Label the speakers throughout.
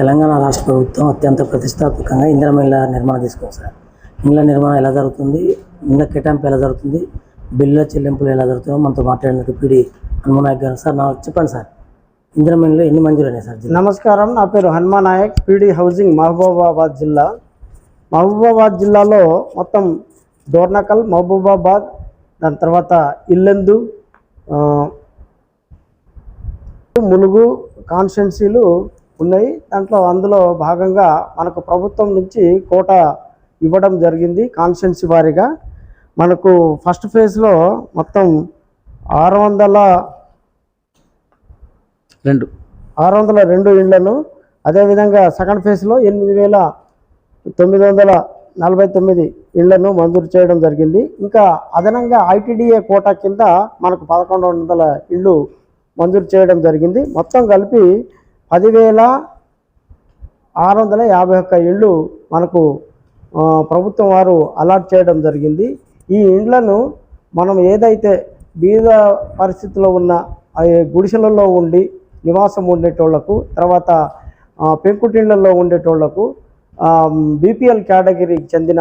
Speaker 1: తెలంగాణ రాష్ట్ర ప్రభుత్వం అత్యంత ప్రతిష్టాత్మకంగా ఇందిరమ ఇళ్ళ నిర్మాణం తీసుకుంది సార్. ఇళ్ళ నిర్మాణం ఎలా జరుగుతుంది? ఇళ్ళ కేటాయింపు ఎలా జరుగుతుంది? బిల్లుల చెల్లింపులు ఎలా జరుగుతుందో మనతో మాట్లాడినందుకు పీడి హనుమనాయక్ గారు సార్. నా చెప్పండి సార్. ఇందిరమ ఇళ్ళు ఎన్ని మంజూరైనాయి సార్
Speaker 2: నమస్కారం. నా పేరు హనుమా నాయక్ పీడి హౌసింగ్ మహబూబాబాద్ జిల్లా. మహబూబాబాద్ జిల్లాలో మొత్తం దోర్నకల్ మహబూబాబాద్ దాని తర్వాత ఇల్లెందు ములుగు కాన్స్టెన్సీలు ఉన్నాయి. దాంట్లో అందులో భాగంగా మనకు ప్రభుత్వం నుంచి కోట ఇవ్వడం జరిగింది కాన్స్టిట్యున్సీ వారీగా. మనకు ఫస్ట్ ఫేజ్లో మొత్తం ఆరు వందల
Speaker 3: రెండు.
Speaker 2: ఆరు వందల రెండు ఇళ్ళను అదేవిధంగా సెకండ్ ఫేజ్లో ఎనిమిది వేల తొమ్మిది వందల నలభై తొమ్మిది ఇళ్ళను మంజూరు చేయడం జరిగింది. ఇంకా అదనంగా ఐటీడీఏ కోటా కింద మనకు పదకొండు వందల ఇళ్ళు మంజూరు చేయడం జరిగింది. మొత్తం కలిపి పదివేల ఆరు వందల యాభై ఒక్క ఇళ్ళు మనకు ప్రభుత్వం వారు అలాట్ చేయడం జరిగింది. ఈ ఇండ్లను మనం ఏదైతే బీద పరిస్థితిలో ఉన్న గుడిసెలలో ఉండి నివాసం ఉండేటోళ్ళకు తర్వాత పెంకుటిళ్ళలో ఉండేటోళ్ళకు బీపీఎల్ కేటగిరీకి చెందిన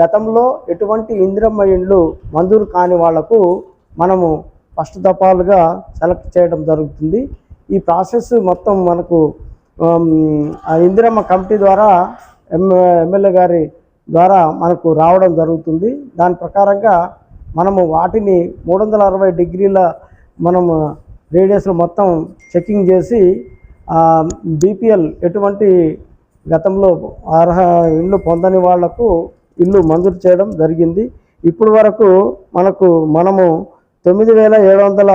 Speaker 2: గతంలో ఎటువంటి ఇందిరమ్మ ఇండ్లు మంజూరు కాని వాళ్ళకు మనము ఫస్ట్ దఫాలుగా సెలెక్ట్ చేయడం జరుగుతుంది. ఈ ప్రాసెస్ మొత్తం మనకు ఆ ఇందిరమ్మ కమిటీ ద్వారా ఎమ్మెల్యే గారి ద్వారా మనకు రావడం జరుగుతుంది. దాని ప్రకారంగా మనము వాటిని మూడు వందల అరవై డిగ్రీల మనము రేడియస్లో మొత్తం చెకింగ్ చేసి బీపీఎల్ ఎటువంటి గతంలో అర్హ ఇల్లు పొందని వాళ్ళకు ఇల్లు మంజూరు చేయడం జరిగింది. ఇప్పుడు వరకు మనకు మనము తొమ్మిది వేల ఏడు వందల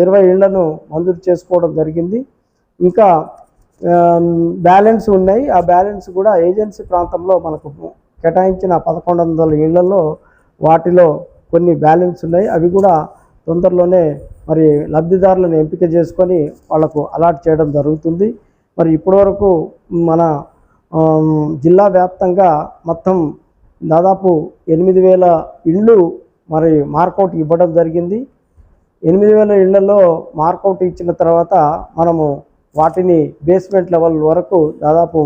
Speaker 2: ఇరవై ఇళ్ళను మంజూరు చేసుకోవడం జరిగింది. ఇంకా బ్యాలెన్స్ ఉన్నాయి. ఆ బ్యాలెన్స్ కూడా ఏజెన్సీ ప్రాంతంలో మనకు కేటాయించిన పదకొండు వందల ఇళ్ళలో వాటిలో కొన్ని బ్యాలెన్స్ ఉన్నాయి. అవి కూడా తొందరలోనే మరి లబ్ధిదారులను ఎంపిక చేసుకొని వాళ్ళకు అలాట్ చేయడం జరుగుతుంది. మరి ఇప్పటివరకు మన జిల్లా వ్యాప్తంగా మొత్తం దాదాపు ఎనిమిది వేల ఇళ్ళు మరి మార్కౌట్ ఇవ్వడం జరిగింది. ఎనిమిది వేల ఇళ్ళలో మార్కౌట్ ఇచ్చిన తర్వాత మనము వాటిని బేస్మెంట్ లెవెల్ వరకు దాదాపు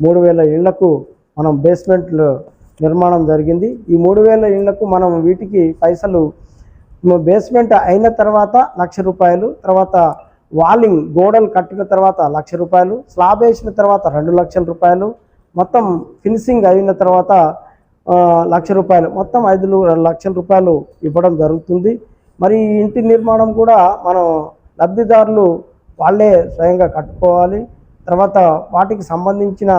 Speaker 2: మూడు వేల ఇళ్ళకు మనం బేస్మెంట్ నిర్మాణం జరిగింది. ఈ మూడు వేల ఇళ్ళకు మనం వీటికి పైసలు బేస్మెంట్ అయిన తర్వాత లక్ష రూపాయలు తర్వాత వాలింగ్ గోడలు కట్టిన తర్వాత లక్ష రూపాయలు స్లాబ్ వేసిన తర్వాత రెండు లక్షల రూపాయలు మొత్తం ఫినిషింగ్ అయిన తర్వాత లక్ష రూపాయలు మొత్తం ఐదు లక్షల రూపాయలు ఇవ్వడం జరుగుతుంది. మరి ఇంటి నిర్మాణం కూడా మనం లబ్ధిదారులు వాళ్ళే స్వయంగా కట్టుకోవాలి. తర్వాత వాటికి సంబంధించిన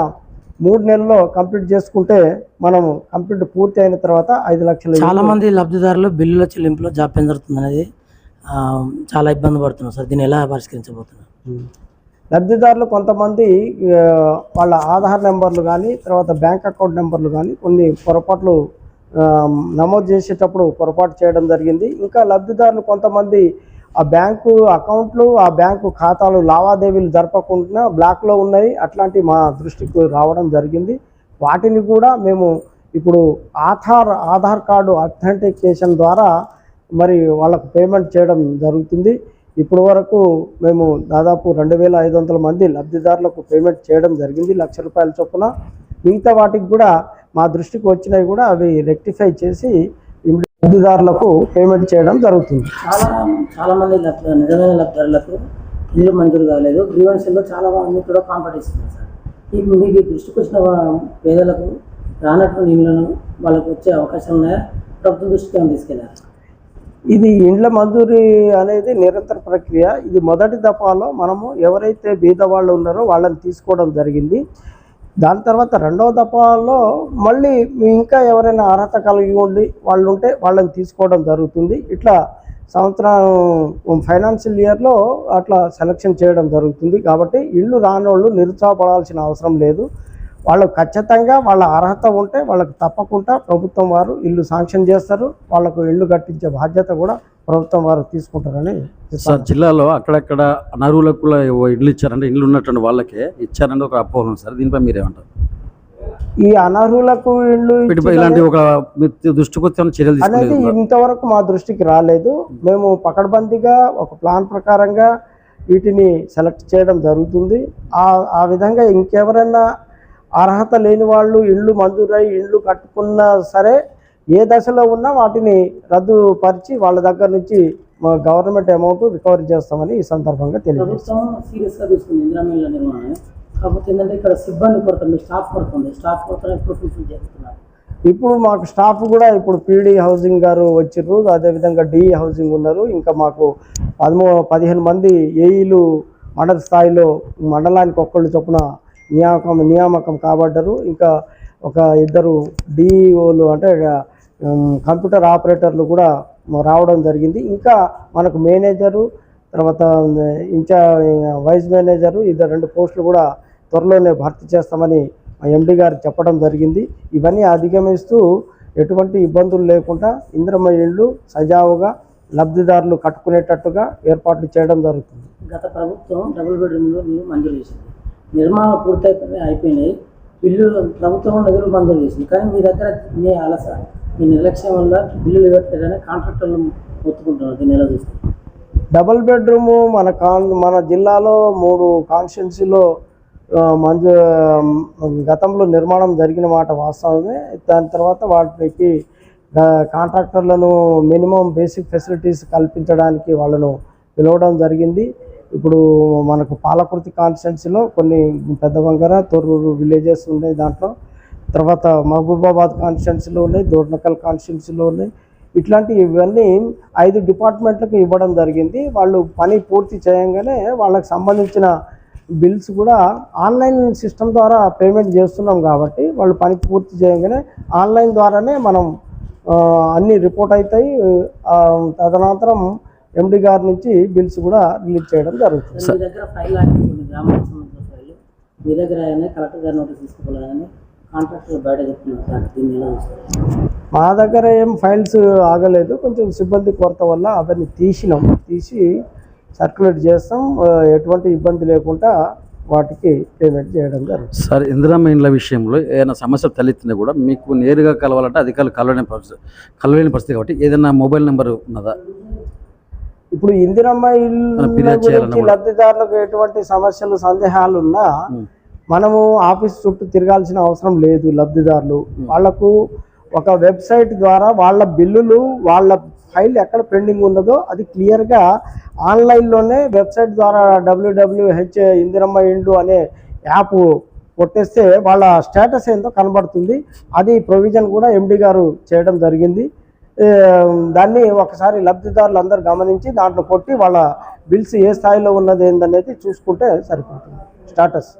Speaker 2: మూడు నెలల్లో కంప్లీట్ చేసుకుంటే మనం కంప్లీట్ పూర్తి అయిన తర్వాత ఐదు లక్షలు
Speaker 1: చాలా మంది లబ్ధిదారులు బిల్లుల చెల్లింపులో జాప్యం జరుగుతుంది అనేది చాలా ఇబ్బంది పడుతున్నారు సార్. దీన్ని ఎలా పరిష్కరించబోతున్నారు?
Speaker 2: లబ్ధిదారులు కొంతమంది వాళ్ళ ఆధార్ నెంబర్లు కానీ తర్వాత బ్యాంక్ అకౌంట్ నెంబర్లు కానీ కొన్ని పొరపాట్లు నమోదు చేసేటప్పుడు పొరపాటు చేయడం జరిగింది. ఇంకా లబ్ధిదారులు కొంతమంది ఆ బ్యాంకు అకౌంట్లు ఆ బ్యాంకు ఖాతాలు లావాదేవీలు జరపకుండా బ్లాక్లో ఉన్నాయి. అట్లాంటి మా దృష్టికి రావడం జరిగింది. వాటిని కూడా మేము ఇప్పుడు ఆధార్ ఆధార్ కార్డు అథెంటికేషన్ ద్వారా మరి వాళ్ళకు పేమెంట్ చేయడం జరుగుతుంది. ఇప్పటి వరకు మేము దాదాపు రెండు వేల ఐదు వందల మంది లబ్ధిదారులకు పేమెంట్ చేయడం జరిగింది. లక్ష రూపాయల చొప్పున మిగతా వాటికి కూడా మా దృష్టికి వచ్చినవి కూడా అవి రెక్టిఫై చేసి లబ్ధిదారులకు పేమెంట్ చేయడం జరుగుతుంది.
Speaker 1: చాలా చాలా మంది లబ్ధి నిజమైన లబ్ధిదారులకు ఇల్లు మంజూరు కాలేదు. గ్రీవెన్స్లో చాలా మంది కూడా కాంపిటీషన్ సార్. ఈ మీకు దృష్టికి వచ్చిన పేదలకు రానటువంటి ఇళ్ళను వాళ్ళకు వచ్చే అవకాశం ఉన్నాయా? ప్రభుత్వం దృష్టికి తీసుకెళ్ళారు
Speaker 2: ఇది ఇండ్ల మంజూరీ అనేది నిరంతర ప్రక్రియ. ఇది మొదటి దఫాలో మనము ఎవరైతే బీద వాళ్ళు ఉన్నారో వాళ్ళని తీసుకోవడం జరిగింది. దాని తర్వాత రెండవ దఫాలో మళ్ళీ ఇంకా ఎవరైనా అర్హత కలిగి ఉండి వాళ్ళు ఉంటే వాళ్ళని తీసుకోవడం జరుగుతుంది. ఇట్లా సంవత్సరం ఫైనాన్షియల్ ఇయర్లో అట్లా సెలక్షన్ చేయడం జరుగుతుంది. కాబట్టి ఇల్లు రానోళ్ళు నిరుత్సాహపడాల్సిన అవసరం లేదు. వాళ్ళు ఖచ్చితంగా వాళ్ళ అర్హత ఉంటే వాళ్ళకి తప్పకుండా ప్రభుత్వం వారు ఇల్లు శాంక్షన్ చేస్తారు. వాళ్ళకు ఇల్లు కట్టించే బాధ్యత కూడా ప్రభుత్వం వారు తీసుకుంటారని
Speaker 3: సార్ జిల్లాలో అక్కడక్కడ అనర్హులకు కూడా ఇల్లు ఇచ్చారంటే ఇల్లు ఉన్నటువంటి వాళ్ళకే ఇచ్చారంటే ఒక అపోహ సార్. దీనిపై మీరేమంటారు?
Speaker 2: ఈ అనర్హులకు ఇల్లు
Speaker 3: వీటిపై ఇలాంటి ఒక దృష్టికి చర్యలు
Speaker 2: అనేది ఇంతవరకు మా దృష్టికి రాలేదు. మేము పకడ్బందీగా ఒక ప్లాన్ ప్రకారంగా వీటిని సెలెక్ట్ చేయడం జరుగుతుంది. ఆ ఆ విధంగా ఇంకెవరైనా అర్హత లేని వాళ్ళు ఇళ్ళు మంజూరై ఇళ్ళు కట్టుకున్నా సరే ఏ దశలో ఉన్నా వాటిని రద్దుపరిచి వాళ్ళ దగ్గర నుంచి గవర్నమెంట్ అమౌంట్ రికవరీ చేస్తామని ఈ సందర్భంగా తెలియజేస్తాం.
Speaker 1: ప్రభుత్వం సీరియస్గా తీసుకుంది ఇందిరామిల్ల నిర్మాణం కాకపోతే ఏంటంటే ఇక్కడ సిబ్బంది కొరత మీ స్టాఫ్ కొరత ఉంది. స్టాఫ్ కొరత ఎప్పుడు ఫుల్ఫిల్ చేస్తున్నారు?
Speaker 2: ఇప్పుడు మాకు స్టాఫ్ కూడా ఇప్పుడు పీడీ హౌసింగ్ గారు వచ్చిర్రు. అదేవిధంగా డి హౌసింగ్ ఉన్నారు. ఇంకా మాకు పదమూ పదిహేను మంది ఏఈలు మండల స్థాయిలో మండలానికి ఒక్కళ్ళు చొప్పున నియామకం నియామకం కాబడ్డారు. ఇంకా ఒక ఇద్దరు డిఈఓలు అంటే కంప్యూటర్ ఆపరేటర్లు కూడా రావడం జరిగింది. ఇంకా మనకు మేనేజరు తర్వాత ఇంకా వైస్ మేనేజరు ఇద్దరు రెండు పోస్టులు కూడా త్వరలోనే భర్తీ చేస్తామని మా ఎండి గారు చెప్పడం జరిగింది. ఇవన్నీ అధిగమిస్తూ ఎటువంటి ఇబ్బందులు లేకుండా ఇంద్రమ్మ ఇళ్ళు సజావుగా లబ్ధిదారులు కట్టుకునేటట్టుగా ఏర్పాట్లు చేయడం జరుగుతుంది.
Speaker 1: గత ప్రభుత్వం డబుల్ బెడ్రూమ్లో మంజూరు చేసింది. నిర్మాణం పూర్తయిపోయి అయిపోయినాయి. బిల్లులు ప్రభుత్వం నిధులు మంజూరు చేసింది. కానీ మీ దగ్గర మీ అలస మీ నిర్లక్ష్యం వల్ల బిల్లులు ఇవ్వట్లేదని కాంట్రాక్టర్లు ఒత్తుకుంటున్నారు దీన్ని ఎలా చూస్తారు?
Speaker 2: డబుల్ బెడ్రూము మన కాన్ మన జిల్లాలో మూడు కాన్స్టిట్యున్సీలో మంజూ గతంలో నిర్మాణం జరిగిన మాట వాస్తవమే. దాని తర్వాత వాటికి కాంట్రాక్టర్లను మినిమం బేసిక్ ఫెసిలిటీస్ కల్పించడానికి వాళ్ళను పిలవడం జరిగింది. ఇప్పుడు మనకు పాలకుర్తి కాన్స్టిట్యున్సీలో కొన్ని పెద్ద వంగర తొర్రూరు విలేజెస్ ఉన్నాయి దాంట్లో. తర్వాత మహబూబాబాద్ కాన్స్టిట్యున్సీలో ఉన్నాయి దోర్నకల్ కాన్స్టిట్యున్సీలో ఉన్నాయి. ఇట్లాంటి ఇవన్నీ ఐదు డిపార్ట్మెంట్లకు ఇవ్వడం జరిగింది. వాళ్ళు పని పూర్తి చేయంగానే వాళ్ళకి సంబంధించిన బిల్స్ కూడా ఆన్లైన్ సిస్టమ్ ద్వారా పేమెంట్ చేస్తున్నాం కాబట్టి వాళ్ళు పని పూర్తి చేయగానే ఆన్లైన్ ద్వారానే మనం అన్ని రిపోర్ట్ అవుతాయి. తదనంతరం ఎండి గారి నుంచి బిల్స్ కూడా రిలీజ్ చేయడం జరుగుతుంది.
Speaker 1: మీ దగ్గర ఫైల్ లాంటి గ్రామానికి సంబంధించిన ఫైల్ మీ దగ్గర కలెక్టర్ గారి నోటీస్ తీసుకోవాలని
Speaker 2: మా దగ్గర ఏం ఫైల్స్ ఆగలేదు కొంచెం సిబ్బంది కొరత వల్ల అవన్నీ తీసినాం. తీసి సర్క్యులేట్ చేస్తాం ఎటువంటి ఇబ్బంది లేకుండా వాటికి పేమెంట్ చేయడం జరుగుతుంది.
Speaker 3: సార్ ఇందిరమ్మ ఇండ్ల విషయంలో ఏదైనా సమస్యలు తలెత్తినా కూడా మీకు నేరుగా కలవాలంటే అధికారులు కలవలేని పరిస్థితి కలవలేని పరిస్థితి కాబట్టి ఏదైనా మొబైల్ నెంబర్ ఉన్నదా?
Speaker 2: ఇప్పుడు ఇందిరమ్మ ఇల్లు గురించి. లబ్ధిదారులకు ఎటువంటి సమస్యలు సందేహాలు ఉన్నా. మనము ఆఫీస్ చుట్టూ తిరగాల్సిన అవసరం లేదు లబ్ధిదారులు వాళ్ళకు ఒక వెబ్సైట్ ద్వారా వాళ్ళ బిల్లులు వాళ్ళ ఫైల్ ఎక్కడ పెండింగ్ ఉన్నదో అది క్లియర్గా ఆన్లైన్లోనే వెబ్సైట్ ద్వారా డబ్ల్యూడబ్ల్యూహెచ్ ఇందిరమ్మ ఇండ్లు అనే యాప్ కొట్టేస్తే వాళ్ళ స్టేటస్ ఏందో కనబడుతుంది అది ప్రొవిజన్ కూడా ఎండి గారు చేయడం జరిగింది దాన్ని ఒకసారి లబ్ధిదారులు అందరూ గమనించి దాంట్లో కొట్టి వాళ్ళ బిల్స్ ఏ స్థాయిలో ఉన్నది ఏందనేది చూసుకుంటే సరిపోతుంది. స్టాటస్.